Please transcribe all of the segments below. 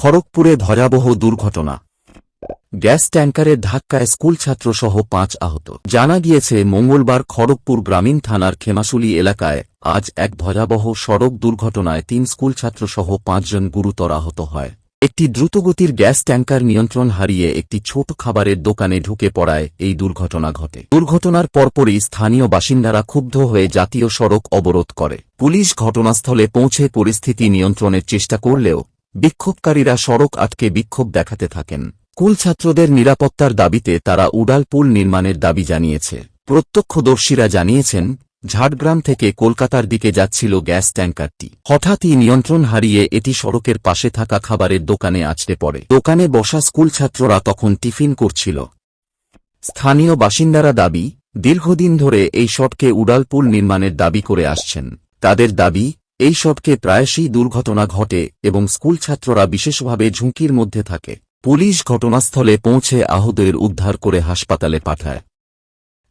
খড়গপুরে ভয়াবহ দুর্ঘটনা। গ্যাস ট্যাঙ্কারের ধাক্কায় স্কুল ছাত্রসহ পাঁচ আহত। জানা গিয়েছে, মঙ্গলবার খড়গপুর গ্রামীণ থানার খেমাশুলি এলাকায় আজ এক ভয়াবহ সড়ক দুর্ঘটনায় তিন স্কুল পাঁচজন গুরুতর আহত হয়। একটি দ্রুতগতির গ্যাস ট্যাঙ্কার নিয়ন্ত্রণ হারিয়ে একটি ছোট খাবারের দোকানে ঢুকে পড়ায় এই দুর্ঘটনা ঘটে। দুর্ঘটনার পরপরই স্থানীয় বাসিন্দারা ক্ষুব্ধ হয়ে জাতীয় সড়ক অবরোধ করে। পুলিশ ঘটনাস্থলে পৌঁছে পরিস্থিতি নিয়ন্ত্রণের চেষ্টা করলেও বিক্ষোভকারীরা সড়ক আটকে বিক্ষোভ দেখাতে থাকেন। স্কুল ছাত্রদের নিরাপত্তার দাবিতে তারা উডাল পুল নির্মাণের দাবি জানিয়েছে। প্রত্যক্ষদর্শীরা জানিয়েছেন, ঝাড়গ্রাম থেকে কলকাতার দিকে যাচ্ছিল গ্যাস ট্যাঙ্কারটি। হঠাৎই নিয়ন্ত্রণ হারিয়ে এটি সড়কের পাশে থাকা খাবারের দোকানে আছড়ে পড়ে। দোকানে বসা স্কুল ছাত্ররা তখন টিফিন করছিল। স্থানীয় বাসিন্দারা দাবি, দীর্ঘদিন ধরে এই সড়কে উড়ালপুল নির্মাণের দাবি করে আসছেন। তাদের দাবি এই সবকে প্রায়শই দুর্ঘটনা ঘটে এবং স্কুল ছাত্ররা বিশেষভাবে ঝুঁকির মধ্যে থাকে। পুলিশ ঘটনাস্থলে পৌঁছে আহতদের উদ্ধার করে হাসপাতালে পাঠায়।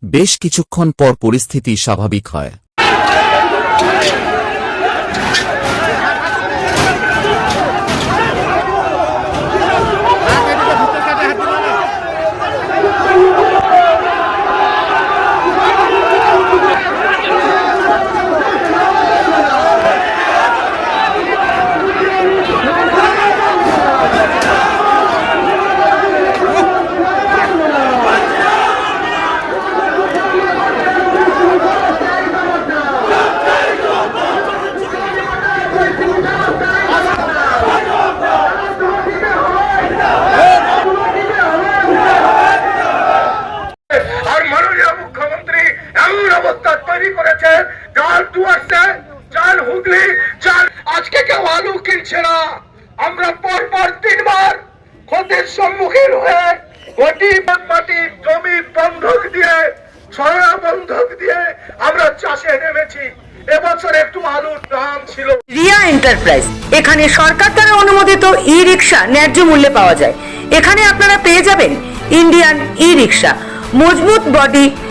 বেশ কিছুক্ষণ পর পরিস্থিতি স্বাভাবিক হয়। অবস্থা তৈরি করেছে। চাল ডুয়ার্সে চাল হুগলি চাল আজকে কেউ আলু কিনছে না। আমরা পর পর তিনবার ক্ষতির সম্মুখীন হয়ে কোটি মাটি, জমি বন্ধক দিয়ে, ছড়া বন্ধক দিয়ে আমরা চাষে নেমেছি। এবছর একটু আলুর দাম ছিল। রিয়া এন্টারপ্রাইজ, এখানে সরকার দ্বারা অনুমোদিত ই রিক্সা ন্যায্য মূল্যে পাওয়া যায়। এখানে আপনারা পেয়ে যাবেন ইন্ডিয়ান ই রিক্সা মজবুত বডি